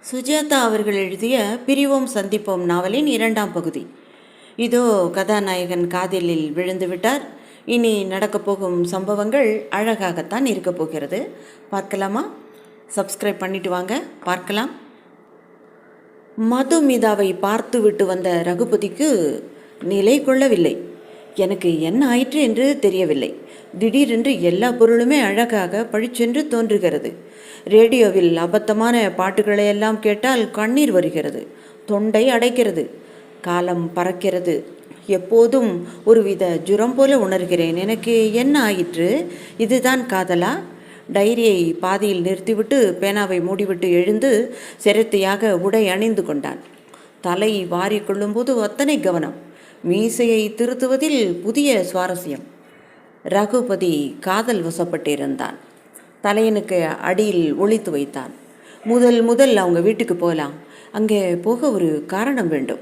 சுஜாதா அவர்கள் எழுதிய பிரிவோம் சந்திப்போம் நாவலின் இரண்டாம் பகுதி. இதோ கதாநாயகன் காதலில் விழுந்து விட்டார். இனி நடக்கப் போகும் சம்பவங்கள் அழகாகத்தான் இருக்கப் போகிறது. பார்க்கலாமா? சப்ஸ்கிரைப் பண்ணிட்டு வாங்க. பார்க்கலாம். மதுமிதாவை பார்த்து விட்டு வந்த ரகுபதிக்கு நிலை கொள்ளவில்லை. எனக்கு என்ன ஆயிற்று என்று தெரியவில்லை. திடீரென்று எல்லா பொருளுமே அழகாக பழிச்சென்று தோன்றுகிறது. ரேடியோவில் அபத்தமான பாட்டுகளை எல்லாம் கேட்டால் கண்ணீர் வருகிறது தொண்டை அடைக்கிறது. காலம் பறக்கிறது. எப்போதும் ஒருவித ஜுரம் போல உணர்கிறேன். எனக்கு என்ன ஆயிற்று? இதுதான் காதலா? டைரியை பாதியில் நிறுத்திவிட்டு பேனாவை மூடிவிட்டு எழுந்து சிரத்தையாக உடை அணிந்து கொண்டான். தலை வாரிக் கொள்ளும்போது அத்தனை கவனம். மீசையை திருத்துவதில் புதிய சுவாரஸ்யம். ரகுபதி காதல் வசப்பட்டிருந்தான். தலையனுக்கு அடியில் ஒளித்து வைத்தான். முதல் முதல் அவங்க வீட்டுக்கு போகலாம் அங்கே போக ஒரு காரணம் வேண்டும்.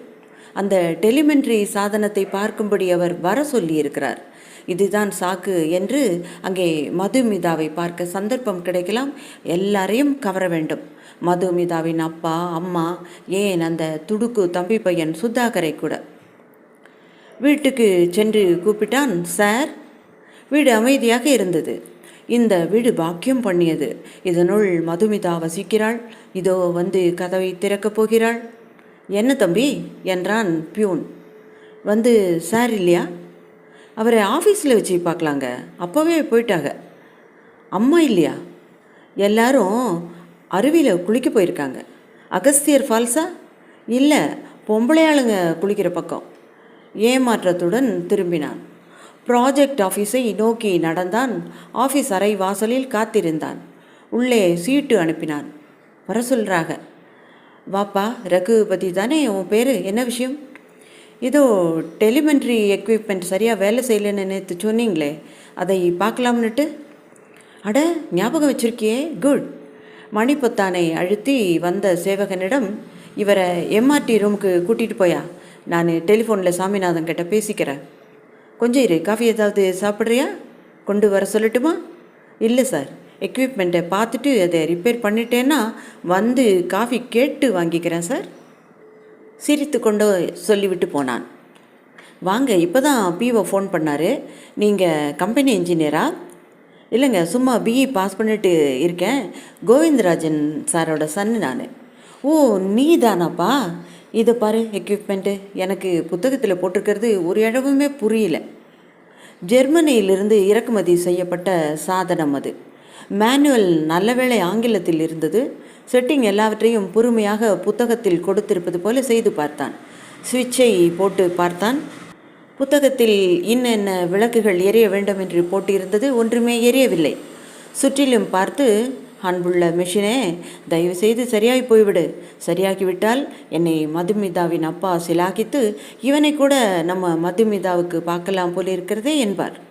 அந்த டெலிமெண்ட்ரி சாதனத்தை பார்க்கும்படி அவர் வர சொல்லியிருக்கிறார். இதுதான் சாக்கு என்று அங்கே மதுமிதாவை பார்க்க சந்தர்ப்பம் கிடைக்கலாம். எல்லாரையும் கவர வேண்டும். மதுமிதாவின் அப்பா அம்மா ஏன் அந்த துடுக்கு தம்பி பையன் சுதாகரை கூட? வீட்டுக்கு சென்று கூப்பிட்டான் சார் வீடு அமைதியாக இருந்தது. இந்த வீடு பாக்கியம் பண்ணியது. இதனுள் மதுமிதா வசிக்கிறாள். இதோ வந்து கதவை திறக்கப் போகிறாள். என்ன தம்பி? என்றான் பியூன். வந்து சார் இல்லையா? அவரை ஆஃபீஸில் வச்சு பார்க்கலாங்க. அப்போவே போயிட்டாங்க. அம்மா இல்லையா? எல்லாரும் அருவியில் குளிக்க போயிருக்காங்க. அகஸ்தியர் ஃபால்ஸா? இல்லை பொம்பளையாளுங்க குளிக்கிற பக்கம். ஏமாற்றத்துடன் திரும்பினான். ப்ராஜெக்ட் ஆஃபீஸை நோக்கி நடந்தான். ஆஃபீஸ் அறை வாசலில் காத்திருந்தான். உள்ளே சீட்டு அனுப்பினான். வர சொல்கிறாங்க வாப்பா ரகுபதி தானே? உன் பேர்? என்ன விஷயம்? இதோ டெலிமெண்ட்ரி எக்யூப்மெண்ட் சரியாக வேலை செய்யலைன்னு நேற்று சொன்னீங்களே. அதை பார்க்கலாம்னுட்டு. அட ஞாபகம் வச்சுருக்கியே? குட் மணிப்பொத்தானை அழுத்தி வந்த சேவகனிடம் இவரை எம்ஆர்டி ரூமுக்கு கூட்டிகிட்டு போயா? நான் டெலிஃபோனில் சாமிநாதன் கிட்ட பேசிக்கிறேன். கொஞ்சம் இரு காஃபி ஏதாவது சாப்பிட்றியா? கொண்டு வர சொல்லட்டுமா? இல்லை சார் எக்யூப்மெண்ட்டை பார்த்துட்டு அதை ரிப்பேர் பண்ணிட்டேன்னா வந்து காஃபி கேட்டு வாங்கிக்கிறேன் சார். சிரித்து கொண்டு சொல்லிவிட்டு போனான். வாங்க இப்போ தான் பிஓ ஃபோன் பண்ணார். நீங்கள் கம்பெனி இன்ஜினியரா இல்லைங்க சும்மா பிஇ பாஸ் பண்ணிட்டு இருக்கேன். கோவிந்தராஜன் சாரோட சன்னு நான். ஓ நீ தானாப்பா இதை பாரு எக்யூப்மெண்ட்டு எனக்கு புத்தகத்தில் போட்டிருக்கிறது ஒரு இழவுமே புரியல. ஜெர்மனியிலிருந்து இறக்குமதி செய்யப்பட்ட சாதனம் அது. மேனுவல் நல்லவேளை ஆங்கிலத்தில் இருந்தது. செட்டிங் எல்லாவற்றையும் பொறுமையாக புத்தகத்தில் கொடுத்திருப்பது போல செய்து பார்த்தான். சுவிட்சை போட்டு பார்த்தான். புத்தகத்தில் இன்னென்ன விளக்குகள் எரிய வேண்டும் என்று போட்டிருந்தது ஒன்றுமே எரியவில்லை. சுற்றிலும் பார்த்து அன்புள்ள மிஷினே தயவு செய்து சரியாகி போய்விடு. சரியாகிவிட்டால் என்னை மதுமிதாவின் அப்பா சிலாகித்து இவனை கூட நம்ம மதுமிதாவுக்கு பார்க்கலாம் போல இருக்கிறதே என்பார்.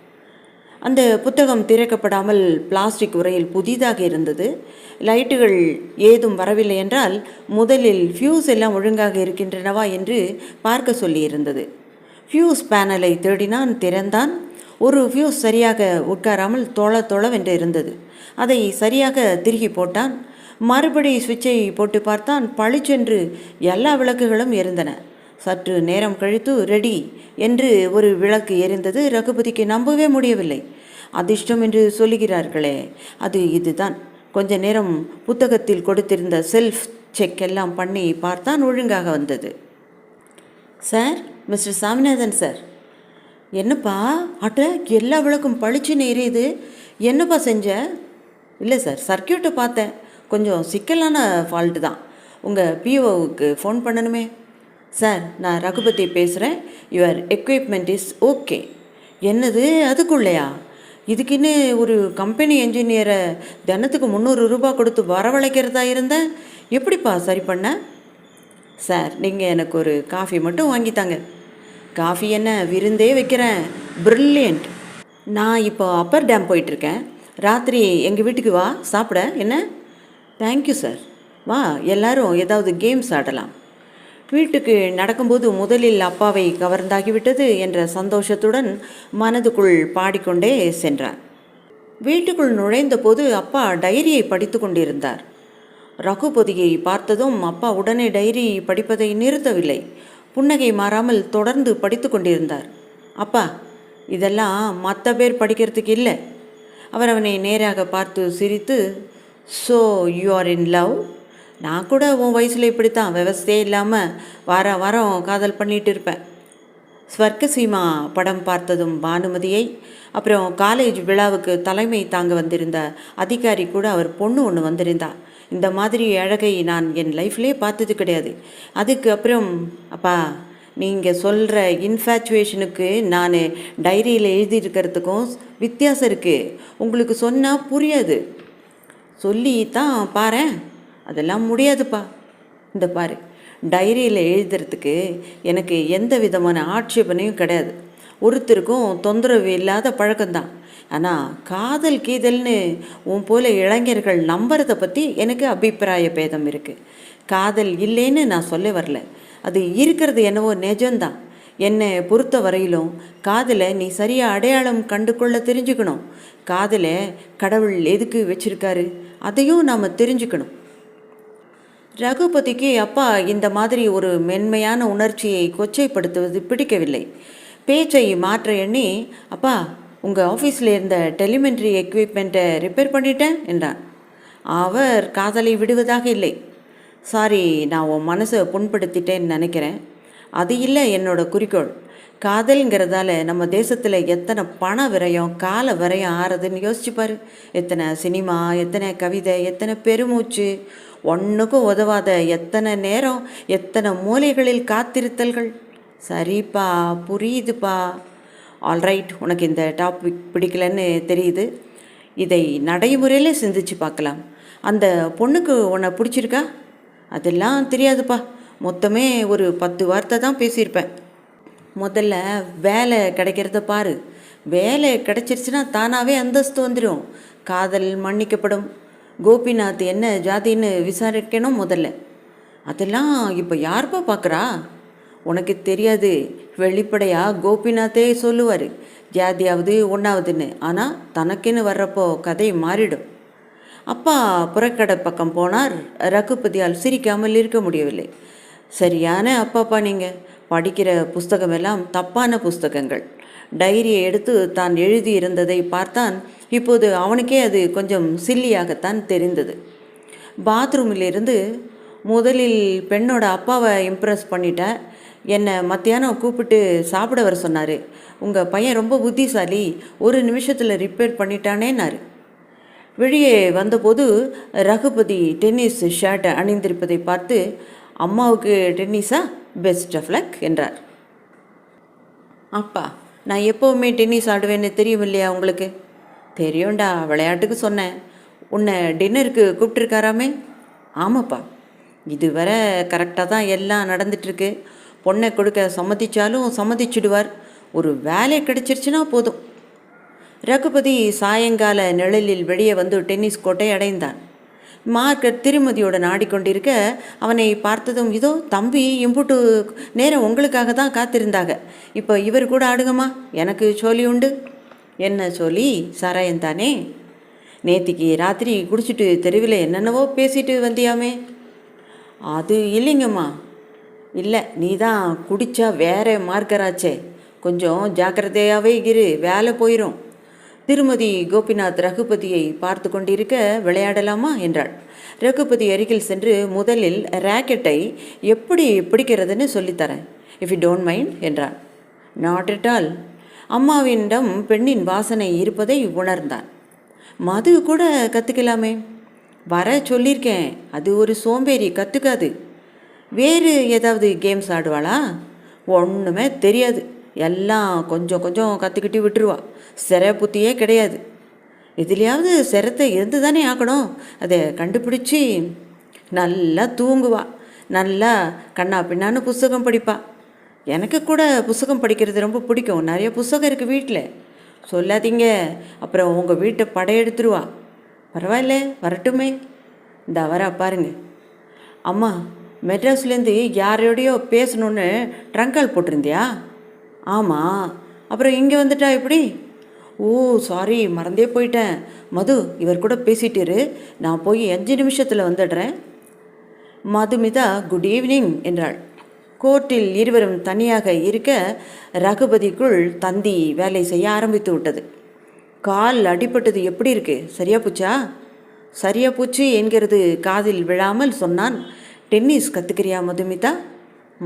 அந்த புத்தகம் திறக்கப்படாமல் பிளாஸ்டிக் உரையில் புதிதாக இருந்தது. லைட்டுகள் ஏதும் வரவில்லை என்றால் முதலில் ஃபியூஸ் எல்லாம் ஒழுங்காக இருக்கின்றனவா என்று பார்க்க சொல்லியிருந்தது. ஃபியூஸ் பேனலை தேடினான் திறந்தான். ஒரு ஃபியூஸ் சரியாக உட்காராமல் தொள தொளவென்று இருந்தது. அதை சரியாக திருகி போட்டான். மறுபடி சுவிட்சை போட்டு பார்த்தான். பளிச்சென்று எல்லா விளக்குகளும் எரிந்தன. சற்று நேரம் கழித்து ரெடி என்று ஒரு விளக்கு எரிந்தது ரகுபதிக்கு நம்பவே முடியவில்லை. அதிர்ஷ்டம் என்று சொல்லுகிறார்களே அது இதுதான். கொஞ்ச நேரம் புத்தகத்தில் கொடுத்திருந்த செல்ஃப் செக் எல்லாம் பண்ணி பார்த்தான். ஒழுங்காக வந்தது. Sir mister Saminathan sir. என்னப்பா அட்ட எல்லா விளக்கும் பளிச்சுன்னு எரியுது. என்னப்பா செஞ்ச? இல்லை சார் சர்க்கியூட்டை பார்த்தேன். கொஞ்சம் சிக்கலான ஃபால்ட்டு தான். உங்கள் பிஓவுக்கு ஃபோன் பண்ணணுமே. சார் நான் ரகுபதி பேசுகிறேன் யுவர் எக்யூப்மெண்ட் இஸ் ஓகே என்னது? அதுக்குள்ளையா? இதுக்குன்னு ஒரு கம்பெனி என்ஜினியரை தினத்துக்கு முந்நூறு ரூபா கொடுத்து வரவழைக்கிறதா இருந்தேன் எப்படிப்பா சரி பண்ண? சார் நீங்கள் எனக்கு ஒரு காஃபி மட்டும் வாங்கித்தாங்க காஃபி என்ன விருந்தே வைக்கிறேன். ப்ரில்லியண்ட் நான் இப்போ அப்பர் டேம் போயிட்டுருக்கேன் ராத்திரி எங்கள் வீட்டுக்கு வா சாப்பிட. என்ன? தேங்க்யூ சார் வா எல்லாரும் ஏதாவது கேம்ஸ் ஆடலாம். வீட்டுக்கு நடக்கும்போது முதலில் அப்பாவை கவர்ந்தாகிவிட்டது என்ற சந்தோஷத்துடன் மனதுக்குள் பாடிக்கொண்டே சென்றார். வீட்டுக்குள் நுழைந்தபோது அப்பா டைரியை படித்து கொண்டிருந்தார். ரகுபதியை பார்த்ததும் அப்பா உடனே டைரி படிப்பதை நிறுத்தவில்லை. புன்னகை மாறாமல் தொடர்ந்து படித்து கொண்டிருந்தார். அப்பா இதெல்லாம் மற்ற பேர் படிக்கிறதுக்கு இல்லை. அவர் அவனை நேராக பார்த்து சிரித்து so you are in love நான் கூட உன் வயசில் இப்படித்தான் விவசாயே இல்லாமல் வார வாரம் காதல் பண்ணிட்டு இருப்பேன். ஸ்வர்க்கசீமா படம் பார்த்ததும் பானுமதியை அப்புறம் காலேஜ் விழாவுக்கு தலைமை தாங்க வந்திருந்த அதிகாரி கூட அவர் பொண்ணு ஒன்று வந்திருந்தா. இந்த மாதிரி அழகை நான் என் லைஃப்லேயே பார்த்தது கிடையாது. அதுக்கு அப்புறம் அப்பா நீங்கள் சொல்கிற இன்ஃபேச்சுவேஷனுக்கு நான் டைரியில் எழுதியிருக்கிறதுக்கும் வித்தியாசம் இருக்குது உங்களுக்கு சொன்னால் புரியாது. சொல்லி தான் பாரு அதெல்லாம் முடியாதுப்பா. இந்த பாரு டைரியில் எழுதுறதுக்கு எனக்கு எந்த விதமான ஆட்சேபனையும் கிடையாது. ஒருத்தருக்கும் தொந்தரவு இல்லாத பழக்கம்தான். ஆனால் காதல் கீதல்னு உன் போல இளைஞர்கள் நம்புறதை பற்றி எனக்கு அபிப்பிராய பேதம் இருக்குது காதல் இல்லைன்னு நான் சொல்ல வரல. அது இருக்கிறது என்னவோ நிஜம்தான். என்னை பொறுத்த வரையிலும் காதலை நீ சரியாக அடையாளம் கண்டு கொள்ள தெரிஞ்சுக்கணும். காதலை கடவுள் எதுக்கு வச்சிருக்காரு? அதையும் நாம் தெரிஞ்சுக்கணும். ரகுபதிக்கு அப்பா இந்த மாதிரி ஒரு மென்மையான உணர்ச்சியை கொச்சைப்படுத்துவது பிடிக்கவில்லை. பேச்சை மாற்ற எண்ணி அப்பா உங்கள் ஆஃபீஸில் இருந்த டெலிமெண்ட்ரி எக்யூப்மெண்ட்டை ரிப்பேர் பண்ணிட்டேன் என்றான். அவர் காதலை விடுவதாக இல்லை. சாரி நான் உன் மனசை புண்படுத்திட்டேன்னு நினைக்கிறேன். அது இல்லை என்னோட குறிக்கோள். காதல்ங்கிறதால நம்ம தேசத்தில் எத்தனை பண விரயம் கால விரயம் ஆறுதுன்னு யோசிச்சுப்பார் எத்தனை சினிமா எத்தனை கவிதை எத்தனை பெருமூச்சு. ஒன்றுக்கும் உதவாத எத்தனை நேரம் எத்தனை மூலைகளில் காத்திருத்தல்கள். சரிப்பா புரியுதுப்பா. ஆல்ரைட் உனக்கு இந்த டாபிக் பிடிக்கலன்னு தெரியுது. இதை நடைமுறையிலே சிந்திச்சு பார்க்கலாம். அந்த பொண்ணுக்கு உன்னை பிடிச்சிருக்கா? அதெல்லாம் தெரியாதுப்பா. மொத்தமே ஒரு பத்து வார்த்தை தான் பேசியிருப்பேன். முதல்ல வேலை கிடைக்கிறத பாரு. வேலை கிடைச்சிருச்சுன்னா தானாகவே அந்தஸ்து வந்துடும் காதல் மன்னிக்கப்படும். கோபிநாத் என்ன ஜாதின்னு விசாரிக்கணும் முதல்ல. அதெல்லாம் இப்போ யார்ப்பா பார்க்குறா உனக்கு தெரியாது. வெளிப்படையாக கோபிநாத்தே சொல்லுவார். ஜாதியாவது ஒன்றாவதுன்னு ஆனால் தனக்குன்னு வர்றப்போ கதை மாறிடும். அப்பா புறக்கடை பக்கம் போனார். ரகுபதியால் சிரிக்காமல் இருக்க முடியவில்லை. சரியான அப்பாப்பா நீங்கள் படிக்கிற புஸ்தகமெல்லாம் தப்பான புஸ்தகங்கள். டைரியை எடுத்து தான் எழுதியிருந்ததை பார்த்தான். இப்போது அவனுக்கே அது கொஞ்சம் சில்லியாகத்தான் தெரிந்தது. பாத்ரூமிலிருந்து முதலில் பெண்ணோட அப்பாவை இம்ப்ரெஸ் பண்ணிட்டேன் என்னை மத்தியானம் கூப்பிட்டு சாப்பிட வர சொன்னார். உங்கள் பையன் ரொம்ப புத்திசாலி. ஒரு நிமிஷத்தில் ரிப்பேர் பண்ணிட்டானேன்னாரு. வெளியே வந்தபோது ரகுபதி டென்னிஸ் ஷர்ட்டை அணிந்திருப்பதை பார்த்து அம்மாவுக்கு டென்னிஸா? பெஸ்ட் ஆஃப் லக் என்றார். அப்பா நான் எப்போவுமே டென்னிஸ் ஆடுவேன்னு தெரியும் இல்லையா உங்களுக்கு? தெரியும்டா விளையாட்டுக்கு சொன்னேன். உன்னை டின்னருக்கு கூப்பிட்டுருக்காராமே? ஆமாப்பா. இதுவரை கரெக்டாக தான் எல்லாம் நடந்துட்டுருக்கு. பொண்ணை கொடுக்க சம்மதிச்சாலும் சம்மதிச்சிடுவார். ஒரு வேலை கிடைச்சிருச்சுன்னா போதும். ரகுபதி சாயங்கால நிழலில் வெளியே வந்து டென்னிஸ் கோட்டை அடைந்தான். மார்க்கெட் திருமதியோட நாடிக்கொண்டிருக்க அவனை பார்த்ததும் இதோ தம்பி இம்புட்டு நேரம் உங்களுக்காக தான் காத்திருந்தாங்க இப்போ இவர் கூட ஆடுங்கம்மா எனக்கு சொல்லி உண்டு. என்ன சொல்லி சாராயம் தானே? நேத்திக்கு ராத்திரி குடிச்சிட்டு தெருவில் என்னென்னவோ பேசிட்டு வந்தியாமே. அது இல்லைங்கம்மா. இல்லை நீ தான் குடித்தா வேற மார்க்கராச்சே. கொஞ்சம் ஜாக்கிரதையாகவே இரு வேலை போயிடும் திருமதி கோபிநாத் ரகுபதியை பார்த்து கொண்டிருக்க விளையாடலாமா என்றாள். ரகுபதி அருகில் சென்று முதலில் ராக்கெட்டை எப்படி பிடிக்கிறதுன்னு சொல்லித்தரேன். இஃப் யூ டோன்ட் மைண்ட் என்றான் நாட் இட் ஆல் அம்மாவினிடம் பெண்ணின் வாசனை இருப்பதை உணர்ந்தான். மது கூட கற்றுக்கலாமே வர சொல்லியிருக்கேன். அது ஒரு சோம்பேறி கற்றுக்காது வேறு ஏதாவது கேம்ஸ் ஆடுவாளா? ஒன்றுமே தெரியாது. எல்லாம் கொஞ்சம் கொஞ்சம் கற்றுக்கிட்டு விட்டுருவா. சிறை புத்தியே கிடையாது. எதுலையாவது சிரத்தை இருந்து தானே ஆக்கணும் அதை கண்டுபிடிச்சி நல்லா தூங்குவா. நல்லா கண்ணா பின்னான்னு புஸ்தகம் படிப்பா. எனக்கு கூட புஸ்தகம் படிக்கிறது ரொம்ப பிடிக்கும். நிறைய புஸ்தகம் இருக்குது வீட்டில். சொல்லாதீங்க. அப்புறம் உங்கள் வீட்டை படையெடுத்துருவா. பரவாயில்ல வரட்டுமே. இந்த வரா பாருங்க. அம்மா மெட்ராஸ்லேருந்து யாரோடையோ பேசணுன்னு ட்ரங்க் கால் போட்டிருந்தியா? ஆமாம் அப்புறம் இங்கே வந்துட்டா எப்படி? ஓ சாரி மறந்தே போயிட்டேன். மது இவர் கூட பேசிட்டிரு. நான் போய் அஞ்சு நிமிஷத்தில் வந்துடுறேன். மதுமிதா குட் ஈவினிங் என்றாள். கோர்ட்டில் இருவரும் தனியாக இருக்க ரகுபதிக்குள் தந்தி வேலை செய்ய ஆரம்பித்து விட்டது. கால் அடிபட்டது எப்படி இருக்கு? சரியா போச்சா? சரியா போச்சு என்கிறது காதில் விழாமல் சொன்னான். டென்னிஸ் கற்றுக்கிறியா மதுமிதா?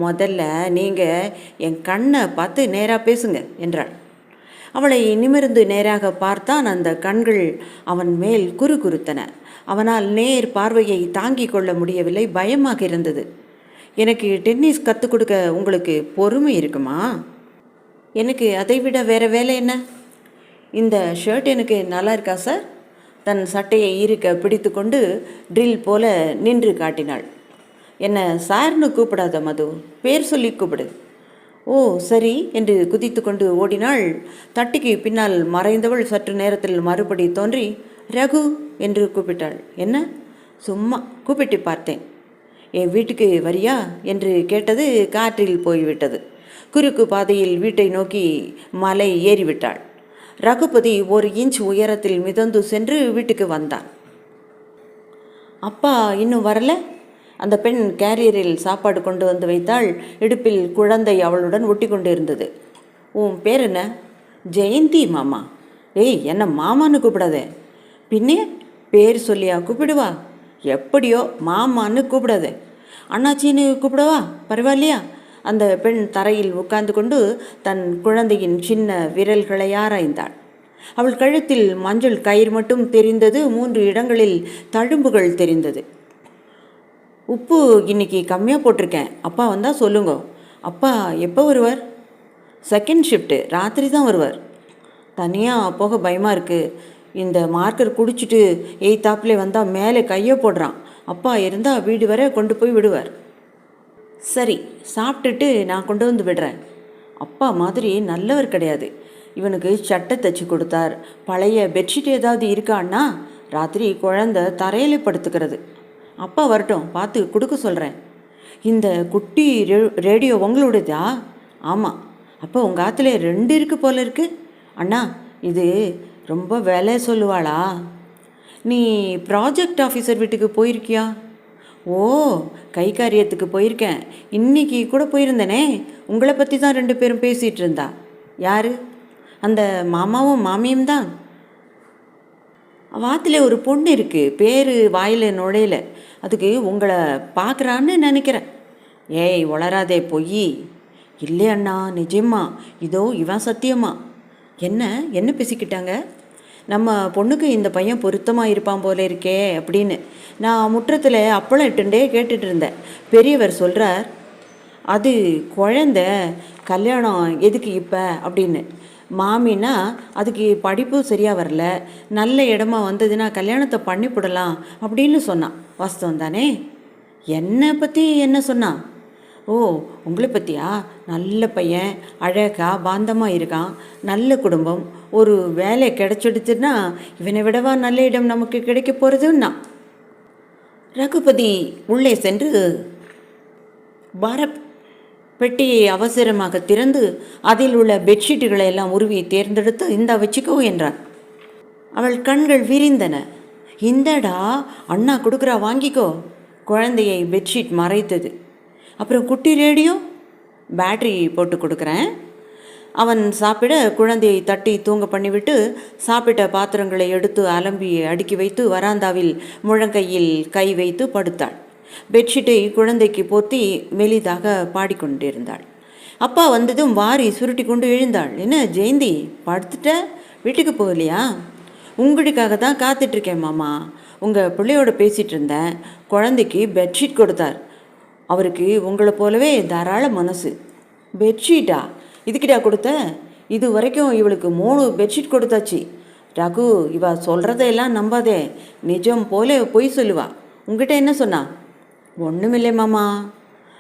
முதல்ல நீங்கள் என் கண்ணை பார்த்து நேராக பேசுங்க என்றாள். அவளை நிமிர்ந்து நேராக பார்த்தான் அந்த கண்கள் அவன் மேல் குறு குறுத்தன அவனால் நேர் பார்வையை தாங்கிக் கொள்ள முடியவில்லை பயமாக இருந்தது. எனக்கு டென்னிஸ் கற்றுக் கொடுக்க உங்களுக்கு பொறுமை இருக்குமா? எனக்கு அதை விட வேற வேலை என்ன? இந்த ஷர்ட் எனக்கு நல்லா இருக்கா சார்? தன் சட்டையை ஈர்க்க பிடித்து கொண்டு ட்ரில் போல நின்று காட்டினாள். என்னை சார்னு கூப்பிடாத மது பேர் சொல்லி கூப்பிடு. ஓ சரி என்று குதித்து கொண்டு ஓடினாள். தட்டிக்கு பின்னால் மறைந்தவள் சற்று நேரத்தில் மறுபடி தோன்றி ரகு என்று கூப்பிட்டாள். என்ன? சும்மா கூப்பிட்டு பார்த்தேன். என் வீட்டுக்கு வரியா? என்று கேட்டது காற்றில் போய்விட்டது. குறுக்கு பாதையில் வீட்டை நோக்கி மலை ஏறிவிட்டாள். ரகுபதி ஒரு இன்ச் உயரத்தில் மிதந்து சென்று வீட்டுக்கு வந்தான். அப்பா இன்னும் வரல? அந்த பெண் கேரியரில் சாப்பாடு கொண்டு வந்து வைத்தாள். இடுப்பில் குழந்தை அவளுடன் ஒட்டி கொண்டிருந்தது உன் பேர் என்ன? ஜெயந்தி மாமா. ஏய் என்ன மாமான்னு கூப்பிடாதே. பின்னே? பேர் சொல்லியா கூப்பிடுவா. எப்படியோ மாமான்னு கூப்பிடாதே. அண்ணாச்சின்னு கூப்பிடவா? பரவாயில்லையா? அந்த பெண் தரையில் உட்கார்ந்து கொண்டு தன் குழந்தையின் சின்ன விரல்களை ஆராய்ந்தாள். அவள் கழுத்தில் மஞ்சள் கயிறு மட்டும் தெரிந்தது. மூன்று இடங்களில் தழும்புகள் தெரிந்தது. உப்பு இன்னைக்கு கம்மியாக போட்டிருக்கேன். அப்பா வந்தால் சொல்லுங்க. அப்பா எப்போ வருவார்? செகண்ட் ஷிஃப்ட்டு ராத்திரி தான் வருவார். தனியாக போக பயமாக இருக்குது இந்த மார்க்கர் குடிச்சிட்டு எய்த்தாப்புலே வந்தால் மேலே கையை போடுறான். அப்பா இருந்தால் வீடு வரை கொண்டு போய் விடுவார். சரி சாப்பிட்டுட்டு நான் கொண்டு வந்து விடுறேன். அப்பா மாதிரி நல்லவர் கிடையாது. இவனுக்கு சட்டை தைச்சி கொடுத்தார். பழைய பெட்ஷீட் ஏதாவது இருக்கான்னா ராத்திரி குழந்த தரையிலே படுத்துக்கிறது. அப்பா வரட்டும் பார்த்து கொடுக்க சொல்கிறேன் இந்த குட்டி ரே ரேடியோ உங்களுடையதா? ஆமாம் அப்போ உங்கள் ஆற்றுல ரெண்டு இருக்கு போல இருக்கு. அண்ணா இது ரொம்ப விலை சொல்லுவாளா? நீ ப்ராஜெக்ட் ஆஃபீஸர் வீட்டுக்கு போயிருக்கியா? ஓ கை காரியத்துக்கு போயிருக்கேன். இன்னைக்கு கூட போயிருந்தேனே. உங்களை பற்றி தான் ரெண்டு பேரும் பேசிகிட்டு இருந்தா. யார்? அந்த மாமாவும் மாமியும் தான்? வாத்தில் ஒரு பொண்ணு இருக்குது பேர் வாயில் நுழையல. அதுக்கு உங்களை பார்க்குறான்னு நினைக்கிறேன். ஏய் வளராதே பொய். இல்லை அண்ணா நிஜமா இதோ இவன் சத்தியமா. என்ன என்ன பேசிக்கிட்டாங்க? நம்ம பொண்ணுக்கு இந்த பையன் பொருத்தமாக இருப்பான் போல இருக்கே அப்படின்னு. நான் முற்றத்தில் அப்பளம் இட்டுண்டே கேட்டுட்டு இருந்தேன். பெரியவர் சொல்கிறார் அது குழந்த கல்யாணம் எதுக்கு இப்போ அப்படின்னு. மாமின்னா அதுக்கு படிப்பு சரியாக வரல. நல்ல இடமா வந்ததுன்னா கல்யாணத்தை பண்ணிவிடலாம் அப்படின்னு சொன்னான் வாஸ்தவம் தானே? என்னை பற்றி என்ன சொன்னான் ஓ உங்களை பற்றியா நல்ல பையன் அழகா பாந்தமாக இருக்கான். நல்ல குடும்பம். ஒரு வேலை கிடைச்சிடுச்சுன்னா இவனை விடவா நல்ல இடம் நமக்கு கிடைக்க போகிறதுன்னா ரகுபதி உள்ளே சென்று பாரத் பெட்டியை அவசரமாக திறந்து அதில் உள்ள பெட்ஷீட்டுகளை எல்லாம் உருவி தேர்ந்தெடுத்து இந்தா வச்சுக்கோ என்றான். அவள் கண்கள் விரிந்தன. இந்தடா அண்ணா கொடுக்குறா வாங்கிக்கோ குழந்தையை பெட்ஷீட் மறைத்தது. அப்புறம் குட்டி ரேடியோ? பேட்டரி போட்டு கொடுக்குறேன். அவன் சாப்பிட குழந்தையை தட்டி தூங்க பண்ணிவிட்டு சாப்பிட்ட பாத்திரங்களை எடுத்து அலம்பி அடுக்கி வைத்து வராந்தாவில் முழங்கையில் கை வைத்து படுத்தாள். பெட்ஷீட்டை குழந்தைக்கு போத்தி மெலிதாக பாடிக்கொண்டிருந்தாள். அப்பா வந்ததும் வாரி சுருட்டி கொண்டு எழுந்தாள். என்ன ஜெயந்தி படுத்துட்ட? வீட்டுக்கு போகலையா? உங்களுக்காக தான் காத்துட்ருக்கேன் மாமா. உங்கள் பிள்ளையோட பேசிகிட்டு இருந்தேன் குழந்தைக்கு பெட்ஷீட் கொடுத்தார். அவருக்கு உங்களை போலவே தாராள மனசு. பெட்ஷீட்டா? இதுக்கிட்டா கொடுத்த? இது வரைக்கும் இவளுக்கு மூணு பெட்ஷீட் கொடுத்தாச்சு. ரகு இவ சொல்கிறதையெல்லாம் நம்பாதே. நிஜம் போல பொய் சொல்லுவா. உங்ககிட்ட என்ன சொன்னா? ஒன்றுமில்லை மாமா.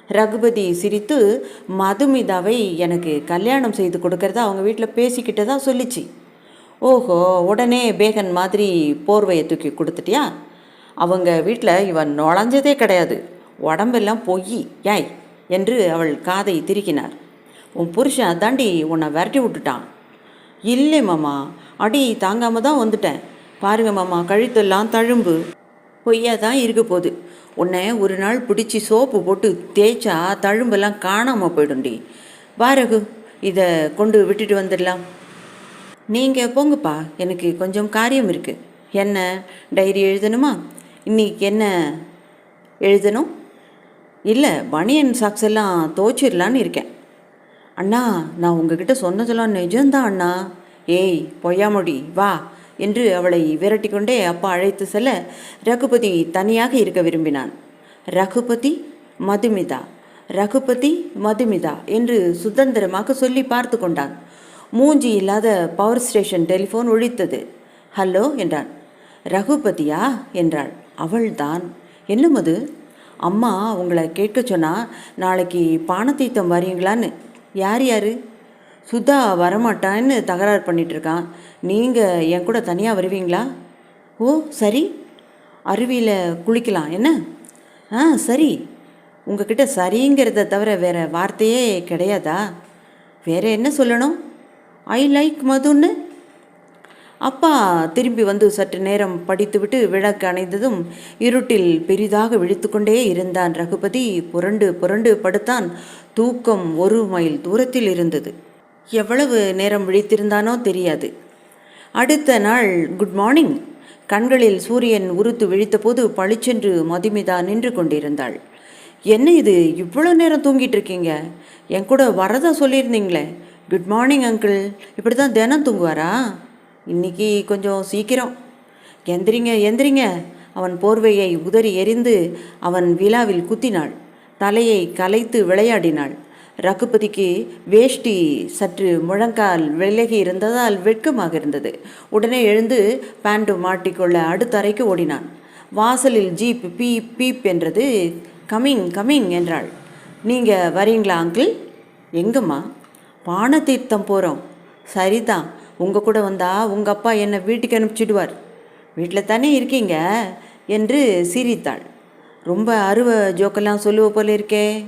ரகுபதி சிரித்து மதுமிதாவை எனக்கு கல்யாணம் செய்து கொடுக்கறதா அவங்க வீட்டில் பேசிக்கிட்டதா சொல்லிச்சு. ஓஹோ உடனே பேகன் மாதிரி போர்வையை தூக்கி கொடுத்துட்டியா? அவங்க வீட்டில் இவன் நுழைஞ்சதே கிடையாது. உடம்பெல்லாம் பொய் யாய் என்று அவள் காதை திருக்கினார் உன் புருஷன் தாண்டி உன்னை விரட்டி விட்டுட்டான். இல்லை மாமா அடி தாங்காம தான் வந்துட்டேன். பாருங்க மாமா கழுத்தெல்லாம் தழும்பு. பொய்யா தான் இருக்க போகுது. உன்னை ஒரு நாள் பிடிச்சி சோப்பு போட்டு தேய்ச்சா தழும்பெல்லாம் காணாமல் போயிடும்டி. பாரகு இதை கொண்டு விட்டுட்டு வந்துடலாம். நீங்கள் போங்கப்பா. எனக்கு கொஞ்சம் காரியம் இருக்குது என்ன டைரி எழுதணுமா? இன்னைக்கு என்ன எழுதணும்? இல்லை பனியன் சாக்ஸ் எல்லாம் துவச்சிடலான்னு இருக்கேன். அண்ணா நான் உங்ககிட்ட சொன்னதெல்லாம் நிஜம்தான் அண்ணா. ஏய் பொய்யாமொழி வா. என்று அவளை விரட்டிக்கொண்டே அப்பா அழைத்து செல்ல ரகுபதி தனியாக இருக்க விரும்பினான். ரகுபதி மதுமிதா ரகுபதி மதுமிதா என்று சுதந்திரமாக சொல்லி பார்த்து கொண்டான். மூஞ்சி இல்லாத பவர் ஸ்டேஷன் டெலிஃபோன் ஒழித்தது. ஹலோ என்றான். ரகுபதியா? என்றாள். அவள்தான். என்னும் அது அம்மா உங்களை கேட்க சொன்னால் நாளைக்கு பானத்தீத்தம் வரீங்களான்னு. யார் யார்? சுதா வரமாட்டான்னு தகராறு பண்ணிகிட்ருக்கான் நீங்கள் என் கூட தனியாக வருவீங்களா? ஓ சரி. அருவியில் குளிக்கலாம். என்ன? ஆ சரி. உங்ககிட்ட சரிங்கிறத தவிர வேற வார்த்தையே கிடையாதா? வேறு என்ன சொல்லணும்? ஐ லைக் மதுன்னு? அப்பா திரும்பி வந்து சற்று நேரம் படித்துவிட்டு விளக்கு அணைந்ததும் இருட்டில் பெரிதாக விழித்துக்கொண்டே இருந்தான் ரகுபதி. புரண்டு புரண்டு படுத்தான். தூக்கம் ஒரு மைல் தூரத்தில் இருந்தது. எவ்வளவு நேரம் விழித்திருந்தானோ தெரியாது. அடுத்த நாள் குட் மார்னிங். கண்களில் சூரியன் உறுத்து விழித்தபோது பளிச்சென்று மதுமிதா நின்று கொண்டிருந்தாள். என்ன இது இவ்வளோ நேரம் தூங்கிட்டு இருக்கீங்க? என் கூட வரதா சொல்லியிருந்தீங்களே. Good morning uncle. இப்படி தான் தினம் தூங்குவாரா? இன்னைக்கு கொஞ்சம் சீக்கிரம். எந்திரிங்க எந்திரிங்க. அவன் போர்வையை உதறி எறிந்து அவன் விழாவில் குத்தினாள். தலையை கலைத்து விளையாடினாள். ரகுபதிக்கு வேஷ்டி சற்று முழங்கால் விலகி இருந்ததால் வெட்கமாக இருந்தது. உடனே எழுந்து பேண்டு மாட்டிக்கொள்ள அடுத்த அறைக்கு ஓடினான். வாசலில் ஜீப் பீப் பீப் என்றது கமிங் கமிங் என்றாள். நீங்கள் வரீங்களா அங்கிள்? எங்கம்மா? பானத்தீர்த்தம் போகிறோம் சரிதான் உங்கள் கூட வந்தா உங்கள் அப்பா என்னை வீட்டுக்கு அனுப்பிச்சிடுவார். வீட்டில் தானே இருக்கீங்க? என்று சிரித்தாள். ரொம்ப அருவ ஜோக்கெல்லாம் சொல்லுவ போல இருக்கே.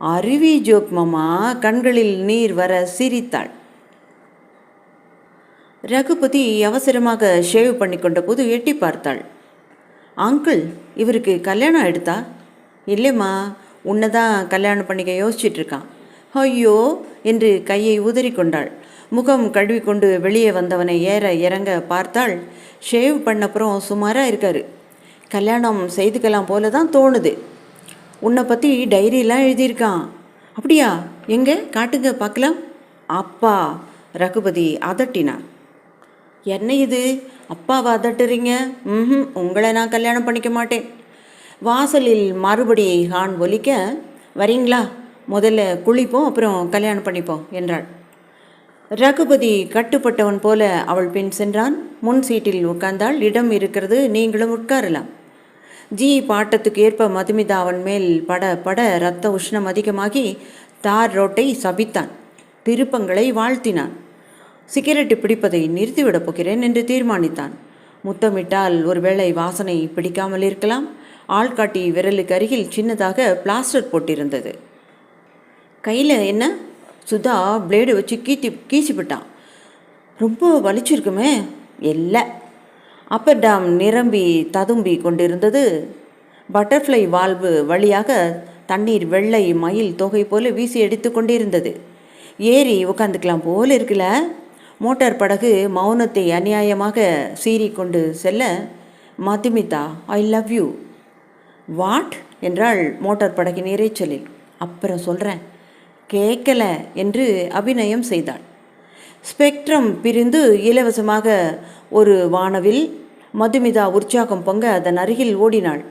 அருவி ஜோக்மமா கண்களில் நீர் வர சிரித்தாள். ரகுபதி அவசரமாக ஷேவ் பண்ணி கொண்ட போது எட்டி பார்த்தாள். அங்கிள் இவருக்கு கல்யாணம் எடுத்தா இல்லைம்மா உன்னை தான் கல்யாணம் பண்ணிக்க யோசிச்சிட்ருக்கான் ஐயோ என்று கையை உதறி கொண்டாள். முகம் கழுவிக்கொண்டு வெளியே வந்தவனை ஏற இறங்க பார்த்தாள். ஷேவ் பண்ணப்புறம் சுமாராக இருக்காரு. கல்யாணம் செய்துக்கலாம் போல தான் தோணுது. உன்னை பற்றி டைரியெலாம் எழுதியிருக்கான். அப்படியா? எங்கே? காட்டுங்க பார்க்கலாம். அப்பா ரகுபதி அதட்டினார். என்ன இது? அப்பாவை அதட்டுறீங்க? ம் உங்களை நான் கல்யாணம் பண்ணிக்க மாட்டேன். வாசலில் மறுபடி ஹான் ஒலிக்க வரீங்களா? முதல்ல குளிப்போம் அப்புறம் கல்யாணம் பண்ணிப்போம் என்றாள். ரகுபதி கட்டுப்பட்டவன் போல அவள் பின் சென்றான். முன் சீட்டில் உட்கார்ந்தால் இடம் இருக்கிறது நீங்களும் உட்காரலாம். ஜி பாட்டத்துக்கு ஏற்ப மதுமிதா அவன் மேல் பட பட இரத்த உஷ்ணம் அதிகமாகி தார் ரோட்டை சபித்தான். திருப்பங்களை வாழ்த்தினான். சிகரெட்டு பிடிப்பதை நிறுத்திவிடப் போகிறேன் என்று தீர்மானித்தான். முத்தமிட்டால் ஒருவேளை வாசனை பிடிக்காமல் இருக்கலாம். ஆள்காட்டி விரலுக்கு அருகில் சின்னதாக பிளாஸ்டர் போட்டிருந்தது. கையில் என்ன? சுதா பிளேடு வச்சு கீத்தி கீச்சிப்பிட்டான் ரொம்ப வலிச்சிருக்குமே. இல்லை. அப்பர் டாம் நிரம்பி ததும்பி கொண்டிருந்தது. பட்டர்ஃப்ளை வால்வு வழியாக தண்ணீர் வெள்ளை மயில் தொகை போல வீசி எடுத்து கொண்டிருந்தது. ஏறி உட்காந்துக்கலாம் போல இருக்குல்ல? மோட்டார் படகு மௌனத்தை அநியாயமாக சீறிக்கொண்டு செல்ல Madhumitha I love you. What? என்றாள் மோட்டார் படகின் இறைச்சலில் அப்புறம் சொல்கிறேன் கேட்கல என்று அபிநயம் செய்தாள். ஸ்பெக்ட்ரம் பிரிந்து இலவசமாக ஒரு வானவில் மதுமிதா உற்சாகம் பொங்க அதன் அருகில் ஓடினாள்.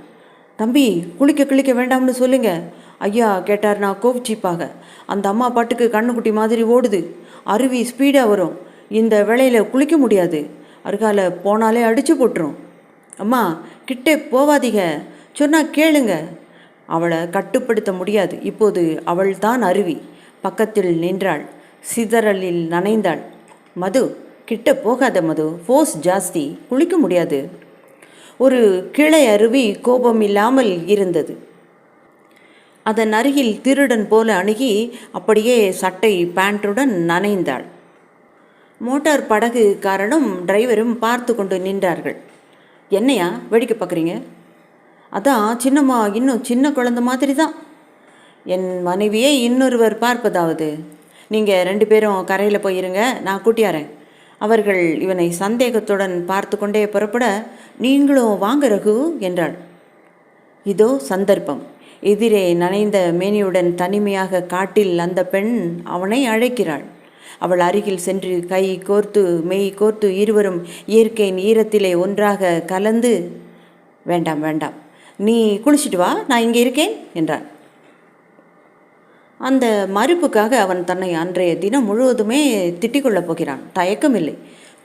தம்பி குளிக்க கிளிக்க வேண்டாம்னு சொல்லுங்க. ஐயா கேட்டார்னா கோவிச்சிப்பாக. அந்த அம்மா பாட்டுக்கு கண்ணுக்குட்டி மாதிரி ஓடுது. அருவி ஸ்பீடாக வரும். இந்த வேளையில் குளிக்க முடியாது. அருகால போனாலே அடிச்சு போட்டுரும். அம்மா கிட்டே போவாதீங்க. சொன்னால் கேளுங்க. அவளை கட்டுப்படுத்த முடியாது. இப்போது அவள்தான் அருவி. பக்கத்தில் நின்றாள். சிதறலில் நனைந்தாள். மது கிட்ட போகாத மது ஃபோர்ஸ் ஜாஸ்தி குளிக்க முடியாது. ஒரு கிளை அருவி கோபம் இல்லாமல் இருந்தது. அதன் அருகில் திருடன் போல அணுகி அப்படியே சட்டை பேண்ட்டுடன் நனைந்தாள். மோட்டார் படகு காரணம் டிரைவரும் பார்த்து கொண்டு நின்றார்கள். என்னையா வேடிக்கை பார்க்குறீங்க? அதான் சின்னம்மா இன்னும் சின்ன குழந்தை மாதிரி தான் என் மனைவியை இன்னொருவர் பார்ப்பதாவது. நீங்கள் ரெண்டு பேரும் கரையில் போயிருங்க நான் கூட்டியாரேன். அவர்கள் இவனை சந்தேகத்துடன் பார்த்து கொண்டே புறப்பட நீங்களும் வாங்க ரகு என்றாள். இதோ சந்தர்ப்பம். எதிரே நனைந்த மேனியுடன் தனிமையாக காட்டில் அந்த பெண் அவனை அழைக்கிறாள். அவள் அருகில் சென்று கை கோர்த்து மெய் கோர்த்து இருவரும் இயற்கையின் ஈரத்திலே ஒன்றாக கலந்து வேண்டாம் வேண்டாம். நீ குளிச்சிட்டு வா. நான் இங்கே இருக்கேன் என்றான் அந்த மறுப்புக்காக அவன் தன்னை அன்றைய தினம் முழுவதுமே திட்டிக் கொள்ளப் போகிறான். தயக்கமில்லை.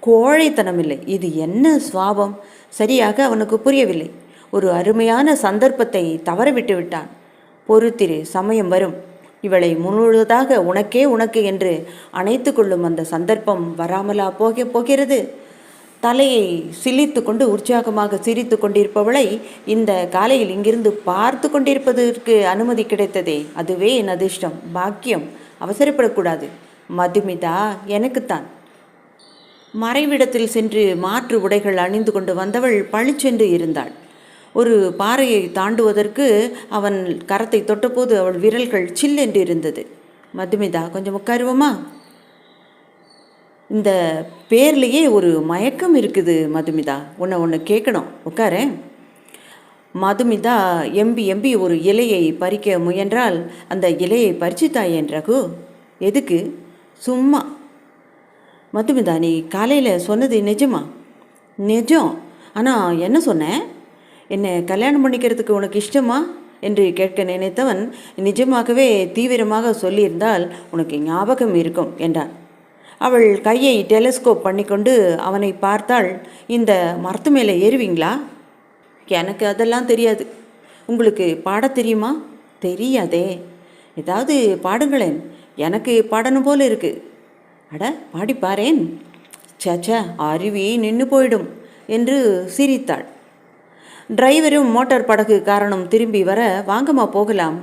கோழைத்தனமில்லை. இது என்ன சுவாபம்? சரியாக அவனுக்கு புரியவில்லை. ஒரு அருமையான சந்தர்ப்பத்தை தவறவிட்டு விட்டான். பொறுத்திரு சமயம் வரும். இவளை முழுவதாக உனக்கே உனக்கு என்று அணைத்து கொள்ளும் அந்த சந்தர்ப்பம் வராமலா போக போகிறது? தலையை சிலித்து கொண்டு உற்சாகமாக சிரித்து கொண்டிருப்பவளை இந்த காலையில் இங்கிருந்து பார்த்து கொண்டிருப்பதற்கு அனுமதி கிடைத்ததே. அதுவே என் அதிர்ஷ்டம். பாக்கியம். அவசரப்படக்கூடாது. மதுமிதா எனக்குத்தான். மறைவிடத்தில் சென்று மாற்று உடைகள் அணிந்து கொண்டு வந்தவள் பளிச்சென்று இருந்தாள். ஒரு பாறையை தாண்டுவதற்கு அவன் கரத்தை தொட்டபோது அவள் விரல்கள் சில்லென்று இருந்தது. மதுமிதா கொஞ்சம் உட்காருவோமா? இந்த பேர்லேயே ஒரு மயக்கம் இருக்குது மதுமிதா. உன்னை ஒன்று கேட்கணும் உட்காரேன் மதுமிதா எம்பி எம்பி ஒரு இலையை பறிக்க முயன்றால் அந்த இலையை பறிச்சுத்தாயேன் ரகு? எதுக்கு? சும்மா. மதுமிதா நீ காலையில் சொன்னது நிஜமா? நிஜம். ஆனால் என்ன சொன்னேன் என்னை கல்யாணம் பண்ணிக்கிறதுக்கு உனக்கு இஷ்டமா? என்று கேட்க நினைத்தவன் நிஜமாகவே தீவிரமாக சொல்லியிருந்தால் உனக்கு ஞாபகம் இருக்கும் என்றான். அவள் கையை டெலிஸ்கோப் பண்ணிக்கொண்டு அவனை பார்த்தாள். இந்த மரத்து மேலே ஏறுவீங்களா? எனக்கு அதெல்லாம் தெரியாது. உங்களுக்கு பாடத் தெரியுமா? தெரியாதே. ஏதாவது பாடுங்களேன். எனக்கு பாடணும் போல இருக்கு. அட பாடி சச்சா அருவி நின்று போயிடும் என்று சிரித்தாள். டிரைவரும் மோட்டார் படகு காரணம் திரும்பி வர வாங்கம்மா போகலாம்.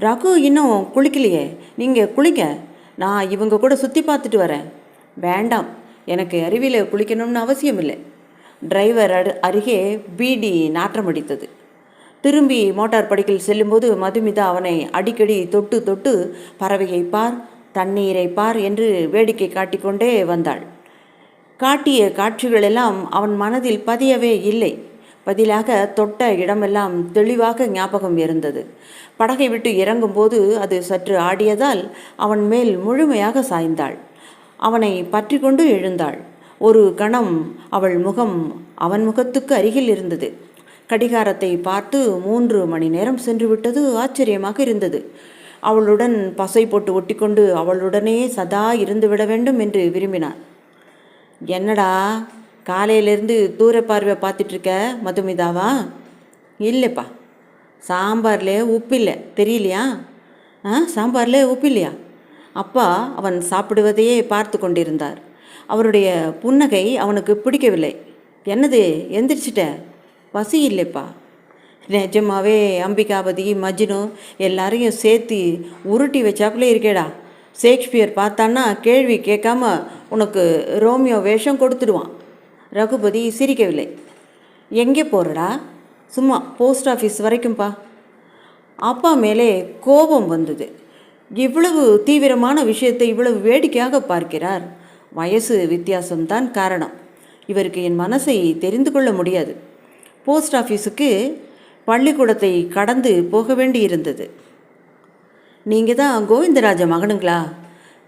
ரகு இன்னும் குளிக்கலையே. நீங்கள் குளிங்க. நான் இவங்க கூட சுற்றி பார்த்துட்டு வரேன். வேண்டாம். எனக்கு அருவியில் குளிக்கணும்னு அவசியம் இல்லை டிரைவர் அரு அருகே பீடி நாற்றமடித்தது திரும்பி மோட்டார் படிக்கில் செல்லும்போது மதுமிதா அவனை அடிக்கடி தொட்டு தொட்டு பறவையை பார் தண்ணீரை பார் என்று வேடிக்கை காட்டிக்கொண்டே வந்தாள். காட்டிய காட்சிகளெல்லாம் அவன் மனதில் பதியவே இல்லை. பதிலாக தொட்ட இடமெல்லாம் தெளிவாக ஞாபகம் இருந்தது. படகை விட்டு இறங்கும்போது அது சற்று ஆடியதால் அவன் மேல் முழுமையாக சாய்ந்தாள். அவனை பற்றி கொண்டு எழுந்தாள். ஒரு கணம் அவள் முகம் அவன் முகத்துக்கு அருகில் இருந்தது. கடிகாரத்தை பார்த்து மூன்று மணி நேரம் சென்றுவிட்டது ஆச்சரியமாக இருந்தது. அவளுடன் பசை போட்டு ஒட்டிக்கொண்டு அவளுடனே சதா இருந்து விட வேண்டும் என்று விரும்பினான். என்னடா? காலையிலேருந்து தூர பார்வை பார்த்துட்ருக்க மதுமிதாவா? இல்லைப்பா. சாம்பாரில் உப்பு இல்லை தெரியலையா? ஆ சாம்பாரில் உப்பு இல்லையா அப்பா அவன் சாப்பிடுவதையே பார்த்து கொண்டிருந்தார். அவருடைய புன்னகை அவனுக்கு பிடிக்கவில்லை. என்னது எந்திரிச்சிட்ட? பசி இல்லைப்பா. நிஜமாவே அம்பிகாபதி மஜ்னு எல்லாரையும் சேர்த்து உருட்டி வச்சாப்புல இருக்கேடா. ஷேக்ஸ்பியர் பார்த்தான்னா கேள்வி கேட்காம உனக்கு ரோமியோ வேஷம் கொடுத்துடுவான். ரகுபதி சிரிக்கவில்லை. எங்கே போகிறடா சும்மா போஸ்ட் ஆஃபீஸ் வரைக்கும்பா. அப்பா மேலே கோபம் வந்தது. இவ்வளவு தீவிரமான விஷயத்தை இவ்வளவு வேடிக்கையாக பார்க்கிறார். வயசு வித்தியாசம்தான் காரணம். இவருக்கு என் மனசை தெரிந்து கொள்ள முடியாது. போஸ்ட் ஆஃபீஸுக்கு பள்ளிக்கூடத்தை கடந்து போக வேண்டியிருந்தது. நீங்கள் தான் கோவிந்தராஜ மகனுங்களா?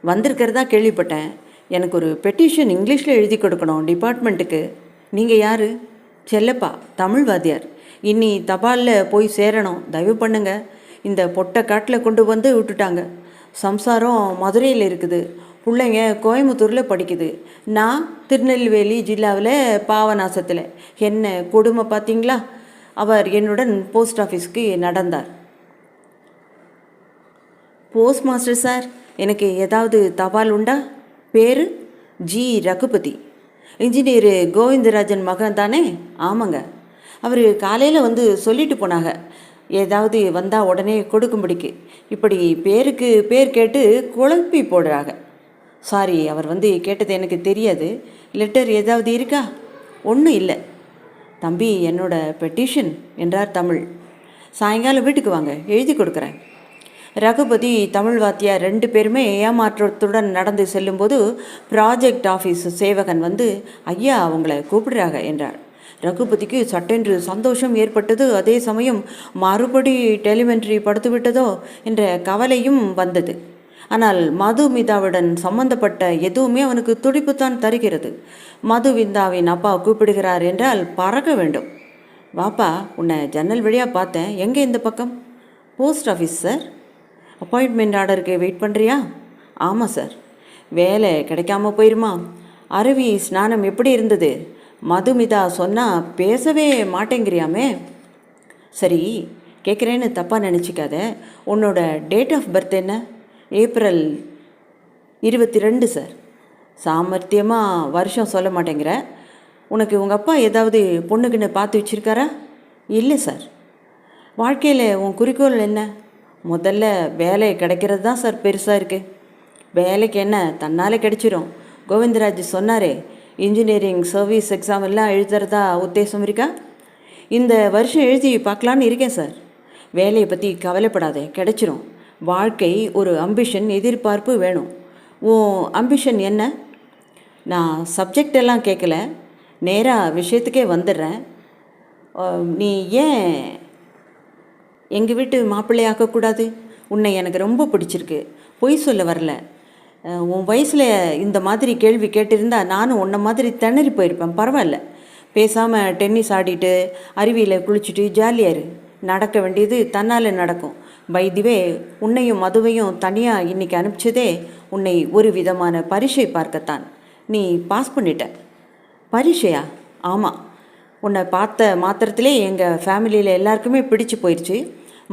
வந்திருக்கிறதா கேள்விப்பட்டேன். எனக்கு ஒரு பெட்டிஷன் இங்கிலீஷில் எழுதி கொடுக்கணும் டிபார்ட்மெண்ட்டுக்கு நீங்கள் யார்? செல்லப்பா தமிழ் வாத்தியார் இனி தபாலில் போய் சேரணும். தயவு பண்ணுங்க. இந்த பொட்டை காட்டில் கொண்டு வந்து விட்டுட்டாங்க. சம்சாரம் மதுரையில் இருக்குது. பிள்ளைங்க கோயம்புத்தூரில் படிக்குது. நான் திருநெல்வேலி ஜில்லாவில் பாவநாசத்தில். என்ன கொடுமை பார்த்தீங்களா அவர் என்னுடன் போஸ்ட் ஆஃபீஸ்க்கு நடந்தார். போஸ்ட் மாஸ்டர் சார் எனக்கு ஏதாவது தபால் உண்டா? பேர் ஜி ரகுபதி. இன்ஜினியர் கோவிந்தராஜன் மகன் தானே? ஆமாங்க. அவர் காலையில் வந்து சொல்லிட்டு போனாங்க. ஏதாவது வந்தால் உடனே கொடுக்கும்படிக்கு. இப்படி பேருக்கு பேர் கேட்டு குழப்பி போடுறாங்க. சாரி அவர் வந்து கேட்டது எனக்கு தெரியாது. லெட்டர் ஏதாவது இருக்கா? ஒன்றும் இல்லை. தம்பி என்னோட பெட்டிஷன் என்றார் தமிழ். சாயங்காலம் வீட்டுக்கு வாங்க எழுதி கொடுக்குறேன். ரகுபதி தமிழ் வாத்தியார் ரெண்டு பேருமே ஏமாற்றத்துடன் நடந்து செல்லும்போது ப்ராஜெக்ட் ஆஃபீஸ் சேவகன் வந்து ஐயா அவங்கள கூப்பிடுறாங்க என்றார். ரகுபதிக்கு சட்டென்று சந்தோஷம் ஏற்பட்டது. அதே சமயம் மறுபடி டெலிமெண்ட்ரி படுத்து விட்டதோ என்ற கவலையும் வந்தது. ஆனால் மதுமிதாவுடன் சம்பந்தப்பட்ட எதுவுமே அவனுக்கு துடிப்புத்தான் தருகிறது. மதுவிந்தாவின் அப்பா கூப்பிடுகிறார் என்றால் பறக்க வேண்டும். வாப்பா உன்னை ஜன்னல் வழியாக பார்த்தேன். எங்கே இந்த பக்கம்? போஸ்ட் ஆஃபீஸ் சார் அப்பாயின்மெண்ட் ஆர்டருக்கு வெயிட் பண்ணுறியா ஆமாம் சார் வேலை கிடைக்காம போயிருமா? அருவி ஸ்நானம் எப்படி இருந்தது? மதுமிதா சொன்னால் பேசவே மாட்டேங்கிறியாமே. சரி கேட்குறேன்னு தப்பாக நினச்சிக்காத. உன்னோட டேட் ஆஃப் பர்த் என்ன? ஏப்ரல் இருபத்தி ரெண்டு சார் சாமர்த்தியமாக வருஷம் சொல்ல மாட்டேங்கிற. உனக்கு உங்கள் அப்பா ஏதாவது பொண்ணுக்குன்னு பார்த்து வச்சிருக்காரா? இல்லை சார் வாழ்க்கையில் உன் குறிக்கோள் என்ன? முதல்ல வேலை கிடைக்கிறது தான் சார் பெருசாக இருக்குது வேலைக்கு என்ன? தன்னாலே கிடைச்சிரும். கோவிந்தராஜ் சொன்னாரே இன்ஜினியரிங் சர்வீஸ் எக்ஸாம் எல்லாம் எழுதுறதா உத்தேசம் இருக்கா? இந்த வருஷம் எழுதி பார்க்கலான்னு இருக்கேன் சார். வேலையை பற்றி கவலைப்படாதே கிடைச்சிரும். வாழ்க்கை ஒரு அம்பிஷன் எதிர்பார்ப்பு வேணும். உன் அம்பிஷன் என்ன? நான் சப்ஜெக்ட் எல்லாம் கேட்கல நேராக விஷயத்துக்கே வந்துடுறேன். நீ ஏன் எங்கள் வீட்டு மாப்பிள்ளையாக்கக்கூடாது உன்னை எனக்கு ரொம்ப பிடிச்சிருக்கு. பொய் சொல்ல வரல. உன் வயசில் இந்த மாதிரி கேள்வி கேட்டிருந்தா நானும் உன்னை மாதிரி திணறி போயிருப்பேன். பரவாயில்ல. பேசாமல் டென்னிஸ் ஆடிட்டு அருவியில் குளிச்சுட்டு ஜாலியாக இரு. நடக்க வேண்டியது தன்னால் நடக்கும். வைதிவே உன்னையும் மதுவையும் தனியாக இன்றைக்கி அனுப்பிச்சதே உன்னை ஒரு விதமான பரீட்சை பார்க்கத்தான். நீ பாஸ் பண்ணிட்ட. பரீட்சையா ஆமாம் உன்னை பார்த்த மாத்திரத்திலே எங்கள் ஃபேமிலியில் எல்லாருக்குமே பிடிச்சு போயிடுச்சு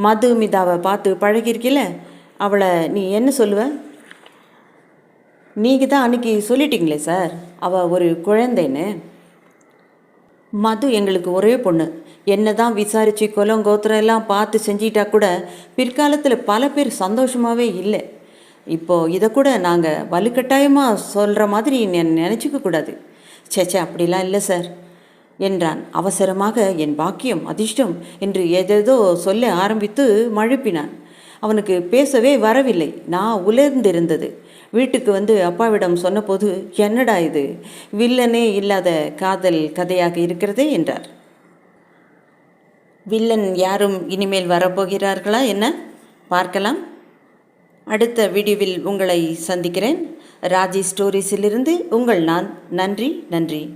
மது மிதாவை பார்த்து பழகிருக்கில அவளை நீ என்ன சொல்லுவ? நீங்கள் தான் அன்றைக்கி சொல்லிட்டீங்களே சார் அவள் ஒரு குழந்தைன்னு. மது எங்களுக்கு ஒரே பொண்ணு. என்ன தான் விசாரித்து குலம் கோத்திரம் எல்லாம் பார்த்து செஞ்சிட்டா கூட பிற்காலத்தில் பல பேர் சந்தோஷமாகவே இல்லை. இப்போது இதை கூட நாங்கள் வலுக்கட்டாயமாக சொல்கிற மாதிரி நினச்சிக்க கூடாது. சேச்சே அப்படிலாம் இல்லை சார். என்றான். அவசரமாக என் பாக்கியம் அதிர்ஷ்டம் என்று ஏதேதோ சொல்ல ஆரம்பித்து மழுப்பினான். அவனுக்கு பேசவே வரவில்லை. நான் உலர்ந்திருந்தது. வீட்டுக்கு வந்து அப்பாவிடம் சொன்னபோது என்னடா இது? வில்லனே இல்லாத காதல் கதையாக இருக்கிறதே என்றார். வில்லன் யாரும் இனிமேல் வரப்போகிறார்களா என்ன? பார்க்கலாம். அடுத்த வீடியோவில் உங்களை சந்திக்கிறேன். ராஜி ஸ்டோரிஸிலிருந்து உங்கள் நான். நன்றி நன்றி.